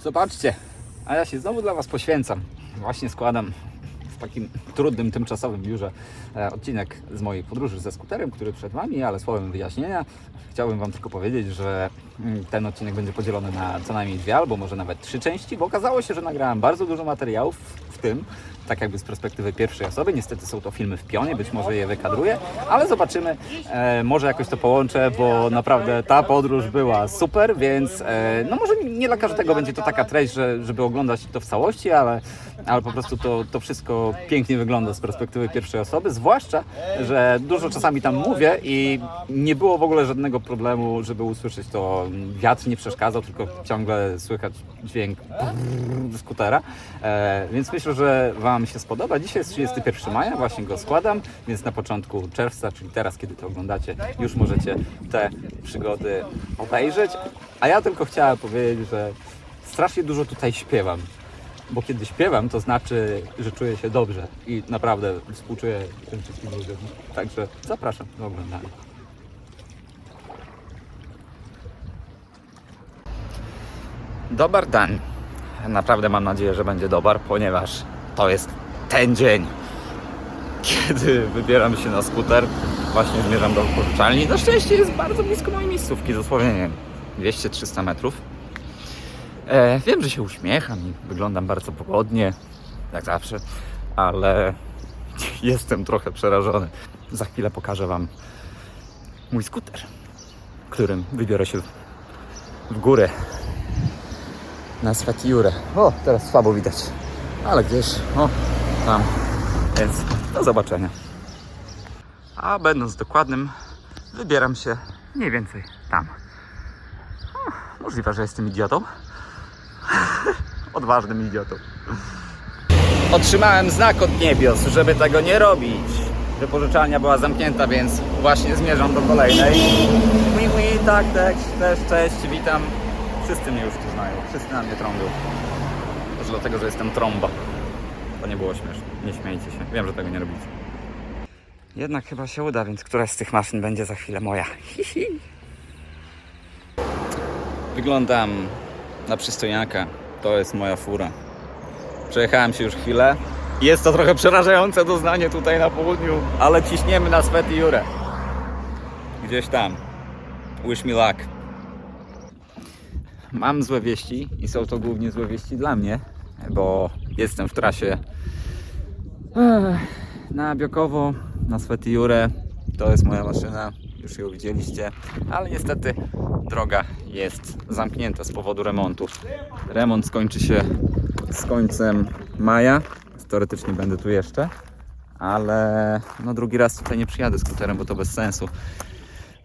Zobaczcie, a ja się znowu dla Was poświęcam. Właśnie składam w takim trudnym, tymczasowym biurze e, odcinek z mojej podróży ze skuterem, który przed Wami, ale słowem wyjaśnienia chciałbym Wam tylko powiedzieć, że mm, ten odcinek będzie podzielony na co najmniej dwie albo może nawet trzy części, bo okazało się, że nagrałem bardzo dużo materiałów, w tym tak jakby z perspektywy pierwszej osoby. Niestety są to filmy w pionie, być może je wykadruję, ale zobaczymy. E, może jakoś to połączę, bo naprawdę ta podróż była super, więc e, no może nie dla każdego będzie to taka treść, że, żeby oglądać to w całości, ale, ale po prostu to, to wszystko pięknie wygląda z perspektywy pierwszej osoby, zwłaszcza, że dużo czasami tam mówię i nie było w ogóle żadnego problemu, żeby usłyszeć to. Wiatr nie przeszkadzał, tylko ciągle słychać dźwięk skutera, e, więc myślę, że Wam się spodoba. Dzisiaj jest 31 maja, właśnie go składam, więc na początku czerwca, czyli teraz, kiedy to oglądacie, już możecie te przygody obejrzeć. A ja tylko chciałem powiedzieć, że strasznie dużo tutaj śpiewam. Bo kiedy śpiewam, to znaczy, że czuję się dobrze i naprawdę współczuję tym wszystkim ludziom. Także zapraszam do oglądania. Dobar dan. Naprawdę mam nadzieję, że będzie dobar, ponieważ to jest ten dzień, kiedy wybieram się na skuter. Właśnie zmierzam do wypożyczalni. Na szczęście jest bardzo blisko mojej miejscówki, dosłownie nie wiem, 200-300 metrów. E, wiem, że się uśmiecham i wyglądam bardzo pogodnie, jak zawsze, ale jestem trochę przerażony. Za chwilę pokażę Wam mój skuter, którym wybiorę się w górę na Svetiurę. O, teraz słabo widać, ale gdzieś, o, tam. Więc do zobaczenia. A będąc dokładnym, wybieram się mniej więcej tam. O, możliwe, że jestem idiotą. Odważnym idiotą. Otrzymałem znak od niebios, żeby tego nie robić. Wypożyczalnia była zamknięta, więc właśnie zmierzam do kolejnej. Ui, ui, tak, tak, też, cześć, witam. Wszyscy mnie już tu znają, wszyscy na mnie trąbią. Może dlatego, że jestem trąba. To nie było śmieszne, nie śmiejcie się. Wiem, że tego nie robicie. Jednak chyba się uda, więc któraś z tych maszyn będzie za chwilę moja. Wyglądam na przystojniaka. To jest moja fura. Przejechałem się już chwilę. Jest to trochę przerażające doznanie tutaj na południu, ale ciśniemy na Swety Jurę. Gdzieś tam. Wish me luck. Mam złe wieści i są to głównie złe wieści dla mnie, bo jestem w trasie na Biokowo, na Swety Jurę. To jest moja maszyna, już ją widzieliście, ale niestety droga jest zamknięta z powodu remontu. Remont skończy się z końcem maja. Teoretycznie będę tu jeszcze, ale no drugi raz tutaj nie przyjadę skuterem, bo to bez sensu.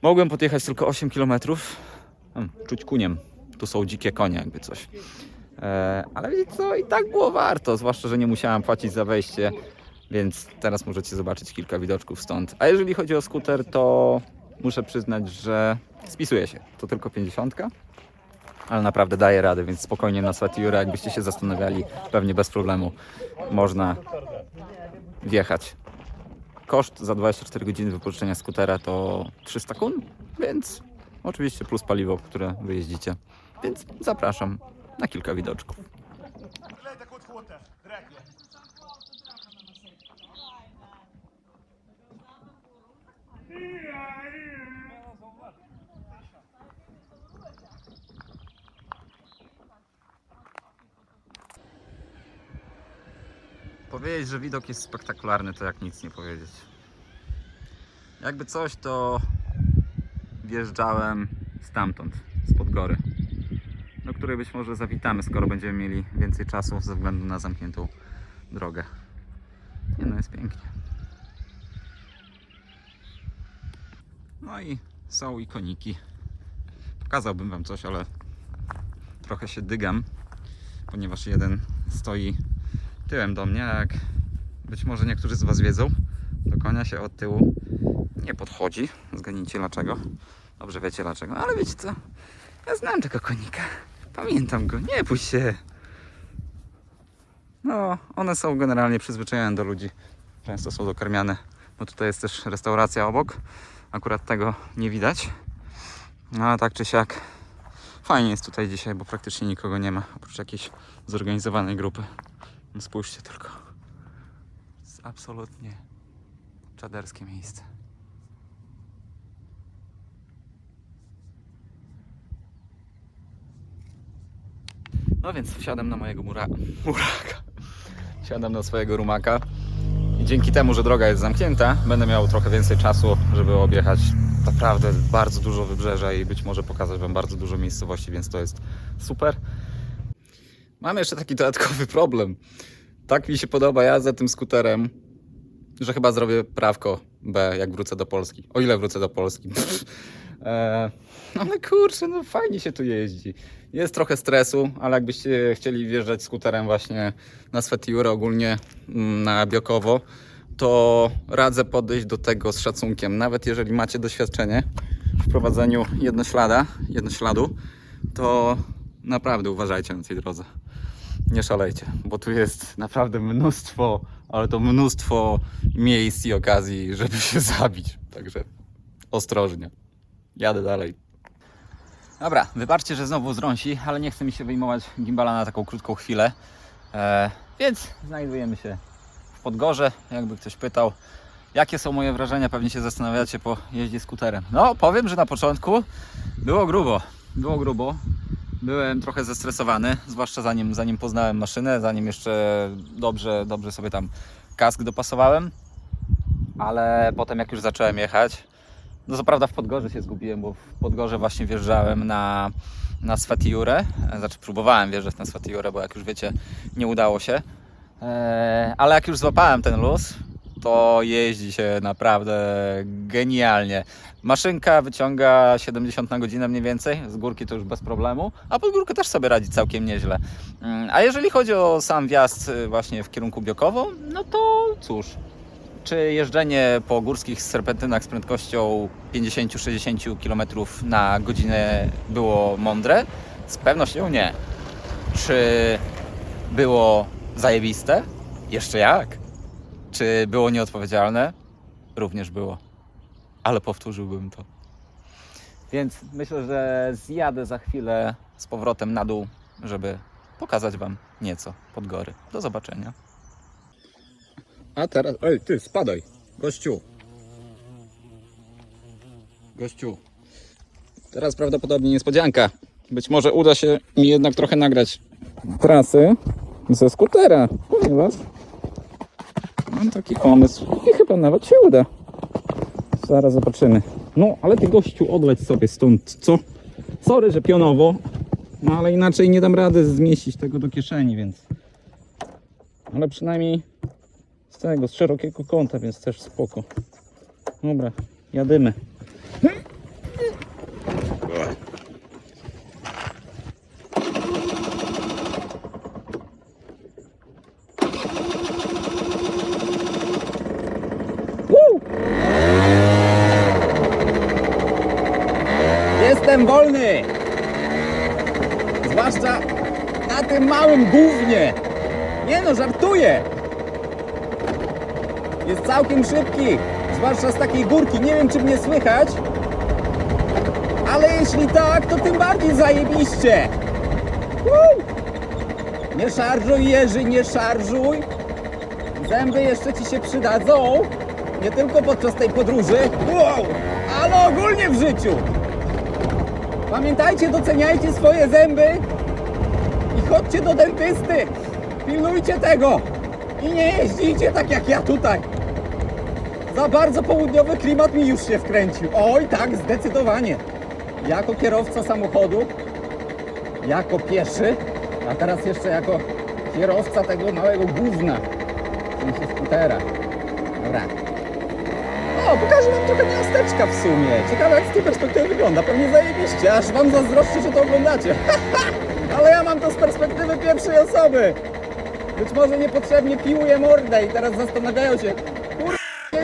Mogłem podjechać tylko 8 km. Hmm, czuć kuniem. Tu są dzikie konie, jakby coś. E, ale wiecie co, i tak było warto, zwłaszcza, że nie musiałem płacić za wejście, więc teraz możecie zobaczyć kilka widoczków stąd. A jeżeli chodzi o skuter, to muszę przyznać, że spisuje się. To tylko 50, ale naprawdę daje radę, więc spokojnie na Swatiura, jakbyście się zastanawiali, pewnie bez problemu można wjechać. Koszt za 24 godziny wypożyczenia skutera to 300 kun, więc oczywiście plus paliwo, które wyjeździcie. Więc zapraszam na kilka widoczków. Powiedzieć, że widok jest spektakularny, to jak nic nie powiedzieć. Jakby coś, to wjeżdżałem stamtąd, spod gory do której być może zawitamy, skoro będziemy mieli więcej czasu ze względu na zamkniętą drogę. Nie no, jest pięknie. No i są i koniki. Pokazałbym Wam coś, ale trochę się dygam, ponieważ jeden stoi tyłem do mnie, jak być może niektórzy z Was wiedzą, do konia się od tyłu nie podchodzi. Zgadnijcie dlaczego. Dobrze wiecie dlaczego, ale wiecie co? Ja znam tego konika. Pamiętam go. Nie pójść się. No, one są generalnie przyzwyczajone do ludzi. Często są dokarmiane. Bo tutaj jest też restauracja obok. Akurat tego nie widać. No a tak czy siak fajnie jest tutaj dzisiaj, bo praktycznie nikogo nie ma, oprócz jakiejś zorganizowanej grupy. No spójrzcie tylko. Jest absolutnie czaderskie miejsce. No więc wsiadam na mojego mura... muraka. Wsiadam na swojego rumaka. I dzięki temu, że droga jest zamknięta, będę miał trochę więcej czasu, żeby objechać naprawdę bardzo dużo wybrzeża i być może pokazać Wam bardzo dużo miejscowości, więc to jest super. Mam jeszcze taki dodatkowy problem. Tak mi się podoba jazda tym skuterem, że chyba zrobię prawko B, jak wrócę do Polski. O ile wrócę do Polski. e, ale kurczę, no fajnie się tu jeździ. Jest trochę stresu, ale jakbyście chcieli wjeżdżać skuterem właśnie na Svetiurę, ogólnie mm, na Biokowo, to radzę podejść do tego z szacunkiem. Nawet jeżeli macie doświadczenie w prowadzeniu jednoślada, jednośladu, to naprawdę uważajcie na tej drodze. Nie szalejcie, bo tu jest naprawdę mnóstwo, ale to mnóstwo miejsc i okazji, żeby się zabić. Także ostrożnie. Jadę dalej. Dobra, wybaczcie, że znowu zrąsi, ale nie chce mi się wyjmować gimbala na taką krótką chwilę. E, więc znajdujemy się w Podgorze, jakby ktoś pytał. Jakie są moje wrażenia? Pewnie się zastanawiacie po jeździe skuterem. No, powiem, że na początku było grubo. Było grubo. Byłem trochę zestresowany, zwłaszcza zanim, zanim poznałem maszynę, zanim jeszcze dobrze, dobrze sobie tam kask dopasowałem. Ale potem jak już zacząłem jechać, no co prawda w Podgorze się zgubiłem, bo w Podgorze właśnie wjeżdżałem na, na Svetiurę. Znaczy próbowałem wjeżdżać na Svetiurę, bo jak już wiecie, nie udało się. Eee, ale jak już złapałem ten luz, to jeździ się naprawdę genialnie. Maszynka wyciąga 70 na godzinę mniej więcej, z górki to już bez problemu, a pod górkę też sobie radzi całkiem nieźle. Mm, A jeżeli chodzi o sam wjazd y, właśnie w kierunku Biokowo, no to cóż, czy jeżdżenie po górskich serpentynach z prędkością 50-60 km na godzinę było mądre? Z pewnością nie. Czy było zajebiste? Jeszcze jak. Czy było nieodpowiedzialne? Również było. Ale powtórzyłbym to. Więc myślę, że zjadę za chwilę z powrotem na dół, żeby pokazać Wam nieco pod gory. Do zobaczenia. A teraz. Ej, ty, spadaj. Gościu. Gościu. Teraz prawdopodobnie niespodzianka. Być może uda się mi jednak trochę nagrać trasy ze skutera, ponieważ mam taki pomysł i chyba nawet się uda. Zaraz zobaczymy. No, ale ty gościu odleć sobie stąd, co? Sorry, że pionowo, no ale inaczej nie dam rady zmieścić tego do kieszeni, więc... Ale przynajmniej z tego, z szerokiego kąta, więc też spoko. Dobra, jadymy. Jestem wolny! Zwłaszcza na tym małym gównie! Nie no, żartuję! Jest całkiem szybki, zwłaszcza z takiej górki. Nie wiem, czy mnie słychać, ale jeśli tak, to tym bardziej zajebiście. Woo! Nie szarżuj, Jerzy, nie szarżuj. Zęby jeszcze ci się przydadzą, nie tylko podczas tej podróży, wow, ale ogólnie w życiu. Pamiętajcie, doceniajcie swoje zęby i chodźcie do dentysty. Pilnujcie tego i nie jeździcie tak jak ja tutaj. Za bardzo południowy klimat mi już się wkręcił. Oj, tak, zdecydowanie. Jako kierowca samochodu, jako pieszy, a teraz jeszcze jako kierowca tego małego gówna, w sensie skutera. Dobra. O, pokażę wam trochę miasteczka w sumie. Ciekawe jak z tej perspektywy wygląda. Pewnie zajebiście, aż wam zazdroszczę, że to oglądacie. Ale ja mam to z perspektywy pierwszej osoby. Być może niepotrzebnie piłuję mordę i teraz zastanawiają się,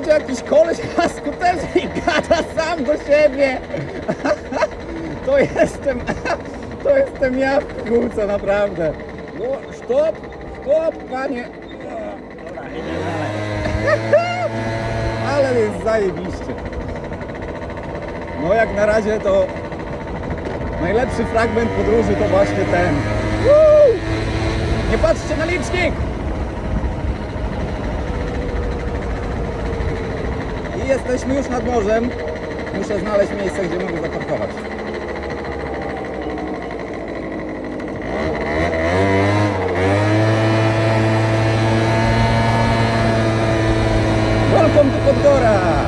jedzie jakiś koleś na skuterze i gada sam do siebie. To jestem, to jestem ja w kółce, naprawdę. No, stop, stop, panie. Ale jest zajebiście. No jak na razie to Najlepszy fragment podróży to właśnie ten. Nie patrzcie na licznik! Jesteśmy już nad morzem. Muszę znaleźć miejsce, gdzie mogę zaparkować. Welcome to Podgora!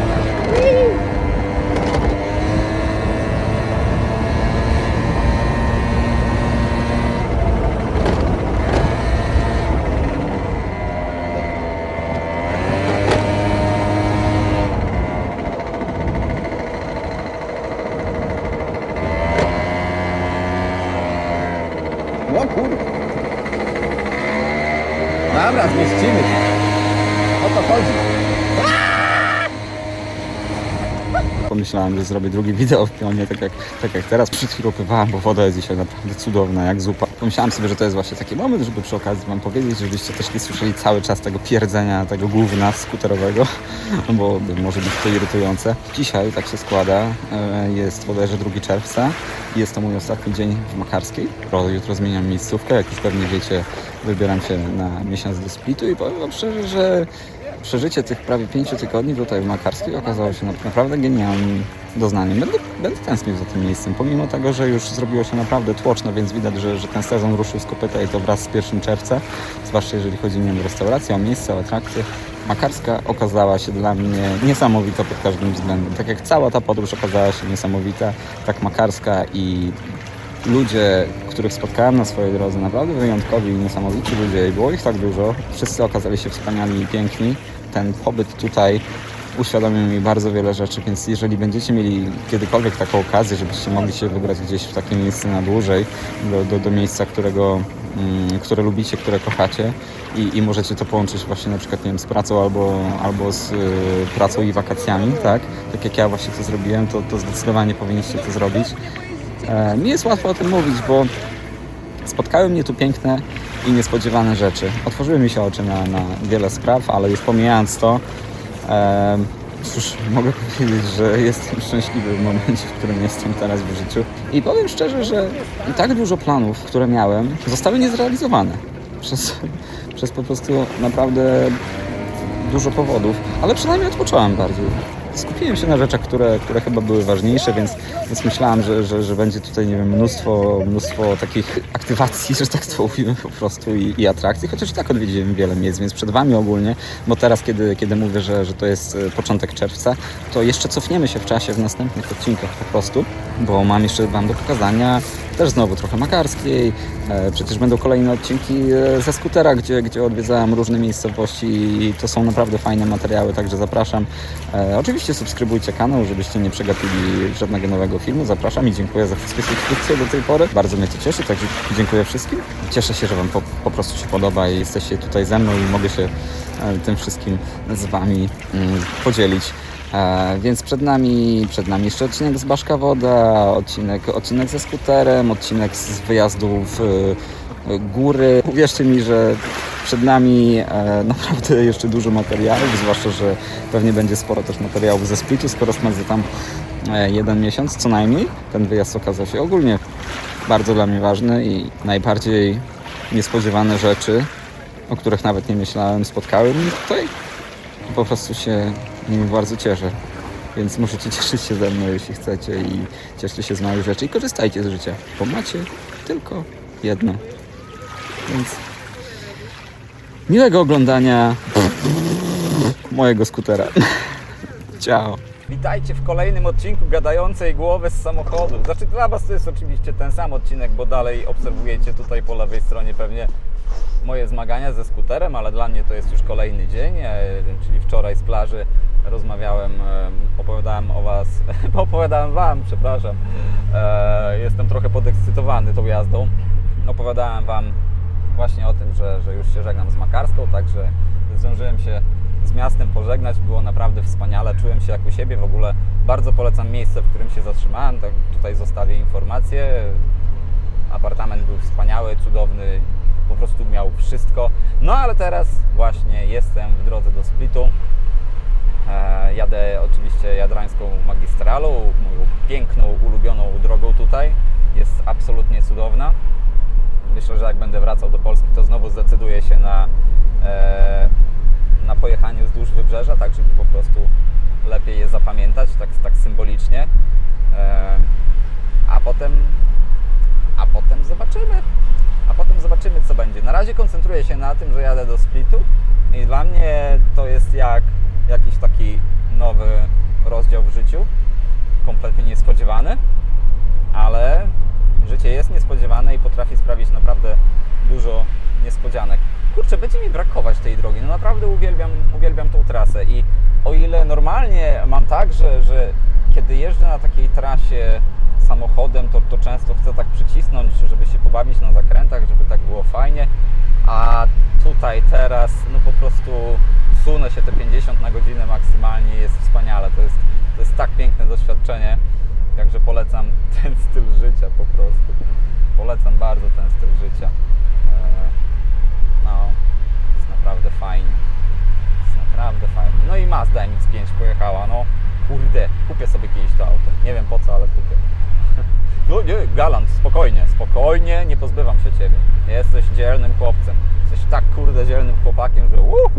O kur... Dobra, zmieścimy się. O to chodzi. Pomyślałem, że zrobię drugie wideo w pionie, tak jak, tak jak teraz przed chwilą pływałem, bo woda jest dzisiaj naprawdę cudowna, jak zupa. Pomyślałem sobie, że to jest właśnie taki moment, żeby przy okazji Wam powiedzieć, żebyście też nie słyszeli cały czas tego pierdzenia, tego gówna skuterowego, bo może być to irytujące. Dzisiaj tak się składa, e, jest bodajże 2 czerwca jest to mój ostatni dzień w Makarskiej. Jutro zmieniam miejscówkę, jak już pewnie wiecie, wybieram się na miesiąc do Splitu i powiem Wam szczerze, że przeżycie tych prawie pięciu tygodni tutaj w Makarskiej okazało się na- naprawdę genialnym doznaniem. Będę, będę tęsknił za tym miejscem, pomimo tego, że już zrobiło się naprawdę tłoczno, więc widać, że, że ten sezon ruszył z kopyta i to wraz z 1 czerwca, zwłaszcza jeżeli chodzi o restaurację, o miejsce, o atrakcje. Makarska okazała się dla mnie niesamowita pod każdym względem. Tak jak cała ta podróż okazała się niesamowita, tak Makarska i ludzie, których spotkałem na swojej drodze, naprawdę wyjątkowi i niesamowici ludzie i było ich tak dużo. Wszyscy okazali się wspaniali i piękni. Ten pobyt tutaj uświadomił mi bardzo wiele rzeczy, więc jeżeli będziecie mieli kiedykolwiek taką okazję, żebyście mogli się wybrać gdzieś w takie miejsce na dłużej, do, do, do miejsca, którego, mm, które lubicie, które kochacie i, i możecie to połączyć właśnie na przykład nie wiem, z pracą albo, albo z y, pracą i wakacjami, tak? Tak jak ja właśnie to zrobiłem, to, to zdecydowanie powinniście to zrobić. E, Mi jest łatwo o tym mówić, bo spotkały mnie tu piękne i niespodziewane rzeczy. Otworzyły mi się oczy na, na wiele spraw, ale już pomijając to, e, cóż, mogę powiedzieć, że jestem szczęśliwy w momencie, w którym jestem teraz w życiu. I powiem szczerze, że tak dużo planów, które miałem, zostały niezrealizowane. Przez, przez po prostu naprawdę dużo powodów, ale przynajmniej odpocząłem bardziej. Skupiłem się na rzeczach, które, które chyba były ważniejsze, więc, więc myślałem, że, że, że będzie tutaj, nie wiem, mnóstwo, mnóstwo takich aktywacji, że tak to mówimy po prostu i, i atrakcji, chociaż i tak odwiedziłem wiele miejsc, więc przed Wami ogólnie, bo teraz, kiedy, kiedy mówię, że, że to jest e, początek czerwca, to jeszcze cofniemy się w czasie w następnych odcinkach po prostu, bo mam jeszcze Wam do pokazania też znowu trochę makarskiej, e, przecież będą kolejne odcinki e, ze skutera, gdzie, gdzie odwiedzałem różne miejscowości i to są naprawdę fajne materiały, także zapraszam. E, oczywiście subskrybujcie kanał, żebyście nie przegapili żadnego nowego filmu. Zapraszam i dziękuję za wszystkie subskrypcje do tej pory. Bardzo mnie to cieszy, także dziękuję wszystkim. Cieszę się, że Wam po, po prostu się podoba i jesteście tutaj ze mną i mogę się tym wszystkim z Wami mm, podzielić. E, więc przed nami, przed nami jeszcze odcinek z Baszka Woda, odcinek, odcinek ze skuterem, odcinek z wyjazdu w e, góry. Uwierzcie mi, że przed nami e, naprawdę jeszcze dużo materiałów, zwłaszcza, że pewnie będzie sporo też materiałów ze Splitu, skoro spędzę tam jeden miesiąc co najmniej. Ten wyjazd okazał się ogólnie bardzo dla mnie ważny i najbardziej niespodziewane rzeczy, o których nawet nie myślałem, spotkały mnie tutaj po prostu się nimi bardzo cieszę. Więc możecie cieszyć się ze mną, jeśli chcecie i cieszcie się z małych rzeczy i korzystajcie z życia, bo macie tylko jedno. Więc miłego oglądania mojego skutera. Ciao. Witajcie w kolejnym odcinku gadającej głowy z samochodu. Znaczy dla Was to jest oczywiście ten sam odcinek, bo dalej obserwujecie tutaj po lewej stronie pewnie moje zmagania ze skuterem, ale dla mnie to jest już kolejny dzień, e, czyli wczoraj z plaży rozmawiałem, opowiadałem o Was, opowiadałem Wam, przepraszam. E, Jestem trochę podekscytowany tą jazdą. Opowiadałem Wam właśnie o tym, że, że już się żegnam z Makarską, także zdążyłem się z miastem pożegnać. Było naprawdę wspaniale, czułem się jak u siebie. W ogóle bardzo polecam miejsce, w którym się zatrzymałem. Tak tutaj zostawię informacje. Apartament był wspaniały, cudowny, po prostu miał wszystko. No ale teraz właśnie jestem w drodze do Splitu. Jadę oczywiście jadrańską magistralą, moją piękną, ulubioną drogą tutaj. Jest cudowna. Myślę, że jak będę wracał do Polski, to znowu zdecyduję się na, e, na pojechanie wzdłuż wybrzeża, tak żeby po prostu lepiej je zapamiętać, tak, tak symbolicznie. E, a potem, a potem zobaczymy. A potem zobaczymy, co będzie. Na razie koncentruję się na tym, że jadę do Splitu i dla mnie to jest jak jakiś taki nowy rozdział w życiu, kompletnie niespodziewany, ale życie jest niespodziewane i potrafi sprawić naprawdę dużo niespodzianek. Kurczę, będzie mi brakować tej drogi. No naprawdę uwielbiam, uwielbiam tą trasę i o ile normalnie mam tak, że, że kiedy jeżdżę na takiej trasie samochodem, to, to często chcę tak przycisnąć, żeby się pobawić na zakrętach, żeby tak było fajnie, a tutaj teraz no po prostu sunę się te 50 na godzinę maksymalnie jest wspaniale. To jest, to jest tak piękne doświadczenie. Także polecam ten styl życia po prostu. Polecam bardzo ten styl życia. Eee, No, jest naprawdę fajnie. Jest naprawdę fajnie. No i Mazda MX-5 pojechała. No kurde, kupię sobie kiedyś to auto. Nie wiem po co, ale kupię. No nie, Galant, spokojnie, spokojnie, nie pozbywam się Ciebie. Jesteś dzielnym chłopcem. Jesteś tak kurde dzielnym chłopakiem, że uh!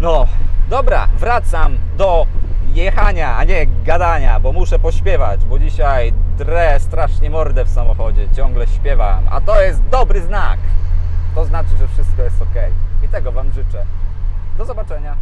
No, dobra, wracam do jechania, a nie gadania, bo muszę pośpiewać, bo dzisiaj drę strasznie mordę w samochodzie, ciągle śpiewam, a to jest dobry znak. To znaczy, że wszystko jest ok. I tego Wam życzę. Do zobaczenia.